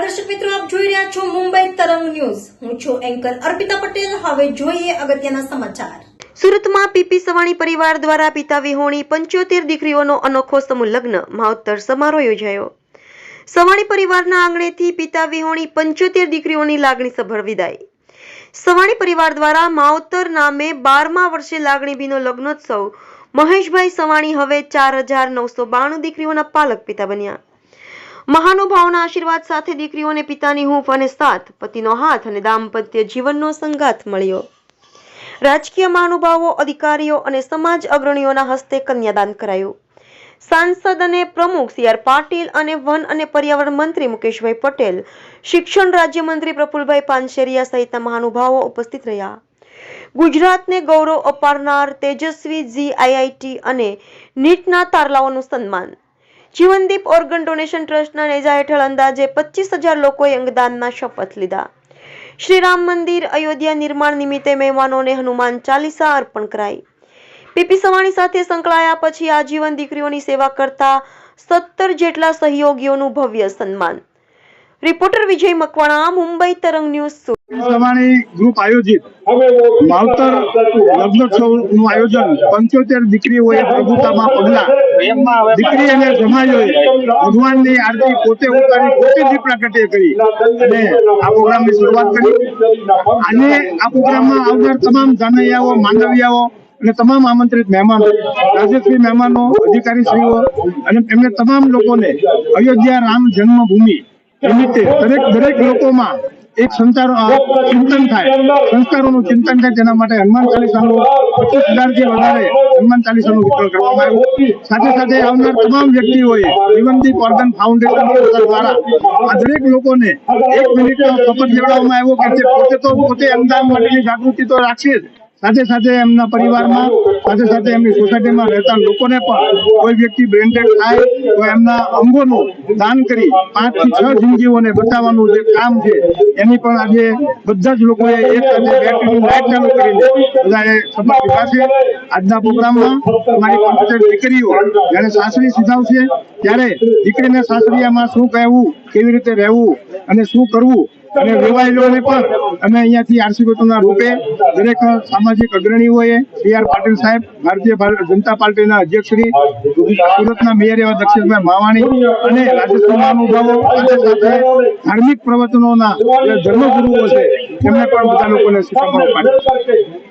દર્શક મિત્રો, આપ જોઈ રહ્યા છો મુંબઈ તરંગ ન્યૂઝ. હું છું એન્કર અર્પિતા પટેલ. હવે જોઈએ અગત્યના સમાચાર. સુરતમાં પીપી સવાણી પરિવાર દ્વારા પિતા વિહોણી પંચોતેર દીકરીઓનો અનોખો સમૂહ લગ્ન માવતર સમારોહ યોજાયો. સવાણી પરિવારના આંગણેથી પિતા વિહોણી પંચોતેર દીકરીઓની લાગણીસભર વિદાય. સવાણી પરિવાર દ્વારા માવતર નામે બારમા વર્ષે લાગણીબીનો લગ્નોત્સવ. મહેશભાઈ સવાણી હવે ચાર હજાર નવસો બાણું દીકરીઓના પાલક પિતા બન્યા. મહાનુભાવોના આશીર્વાદ સાથે દીકરીઓને પિતાની હૂંફ અને સાથ, પતિનો હાથ અને દાંપત્ય જીવનનો સંગાથ મળ્યો. રાજકીય મહાનુભાવો, અધિકારીઓ અને સમાજ અગ્રણીઓના હસ્તે કન્યાદાન કરાયું. સાંસદ અને પ્રમુખ સી આર પાટીલ અને વન અને પર્યાવરણ મંત્રી મુકેશભાઈ પટેલ, શિક્ષણ રાજ્યમંત્રી પ્રફુલભાઈ પાનશેરિયા સહિતના મહાનુભાવો ઉપસ્થિત રહ્યા. ગુજરાતને ગૌરવ અપારનાર તેજસ્વી જી આઈઆઈટી અને નીટના તારલાઓનું સન્માન જીવનદીપ ઓર્ગન ડોનેશન ટ્રસ્ટના નેજા હેઠળ અંદાજે પચીસ હજાર લોકોએ અંગદાનના શપથ લીધા. શ્રી રામ મંદિર અયોધ્યા નિર્માણ નિમિત્તે મહેમાનોને હનુમાન ચાલીસા અર્પણ કરાઈ. પીપી સવાણી સાથે સંકળાયા પછી આજીવન દીકરીઓની સેવા કરતા સત્તર જેટલા સહયોગીઓનું ભવ્ય સન્માન. રિપોર્ટર વિજય મકવાણા, મુંબઈ તરંગ ન્યૂઝ. પ્રમાણે ગ્રુપ આયોજિત માવતર લગ્નોત્સવનું આયોજન પંચોતેર દીકરીઓએ પ્રભુતામાં પગલા દીકરી અને જમાઈઓએ ભગવાનની આરતી પોતે ઉતારી પોતે જ પ્રગટે કરી અને આ પ્રોગ્રામની શરૂઆત કરી અને આ પ્રોગ્રામમાં આવનાર તમામ જાનૈયાઓ, માંડવિયાઓ અને તમામ આમંત્રિત મહેમાનો, રાજ્યશ્રી મહેમાનો, અધિકારીશ્રીઓ અને એમને તમામ લોકોને અયોધ્યા રામ જન્મભૂમિ નિમિત્તે દરેક દરેક લોકોમાં એક સંતારો ચિંતન થાય. સંસ્કારોનું ચિંતન થાય તેના માટે હનુમાન ચાલીસાનું પચીસ હજારથી વધારે હનુમાન ચાલીસાનું વિતરણ કરવામાં આવ્યું. સાથે સાથે આવનાર તમામ વ્યક્તિઓએ જીવનદીપ ઓર્ગન ફાઉન્ડેશન દ્વારા આ દરેક લોકોને એક મિનિટનો શપથ લેવડાવવામાં આવ્યો કે પોતે તો પોતે અંદાજ માટેની જાગૃતિ તો રાખશે જ. સાથે સાથે એમના પરિવારમાં, સાથે સાથે એમની સોસાયટીમાં રહેતા લોકોને પણ કોઈ વ્યક્તિ બ્રેન્ડેડ થાય તો એમના અંગોનું દાન કરી પાંચથી છ જિંદગીઓને બચાવવાનું જે કામ છે, એની પણ આજે બધા જ લોકોએ એક સાથે બેટરીની લાઈટ ચાલુ કરીને બધાએ શપથ લીધા આજના પ્રોગ્રામમાં અમારી પંચોતેર દીકરીઓ, જ્યારે સાસરી સીધાવશે, ત્યારે દીકરીને સાસરીયામાં શું કહેવું, કેવી રીતે રહેવું અને શું કરવું અને વેવાયેલોને પણ અમે અહીંયાથી આરસીબીના રૂપે દરેક સામાજિક અગ્રણીઓએ સી આર પાટીલ સાહેબ ભારતીય જનતા પાર્ટીના અધ્યક્ષ શ્રી સુરતના મેયર એવા દક્ષિણભાઈ માવાણી અને રાજસ્થાનના અનુભવો સાથે સાથે ધાર્મિક પ્રવચનોના ધર્મગુરુઓ છે તેમને પણ બધા લોકોને શિખામણો પાડી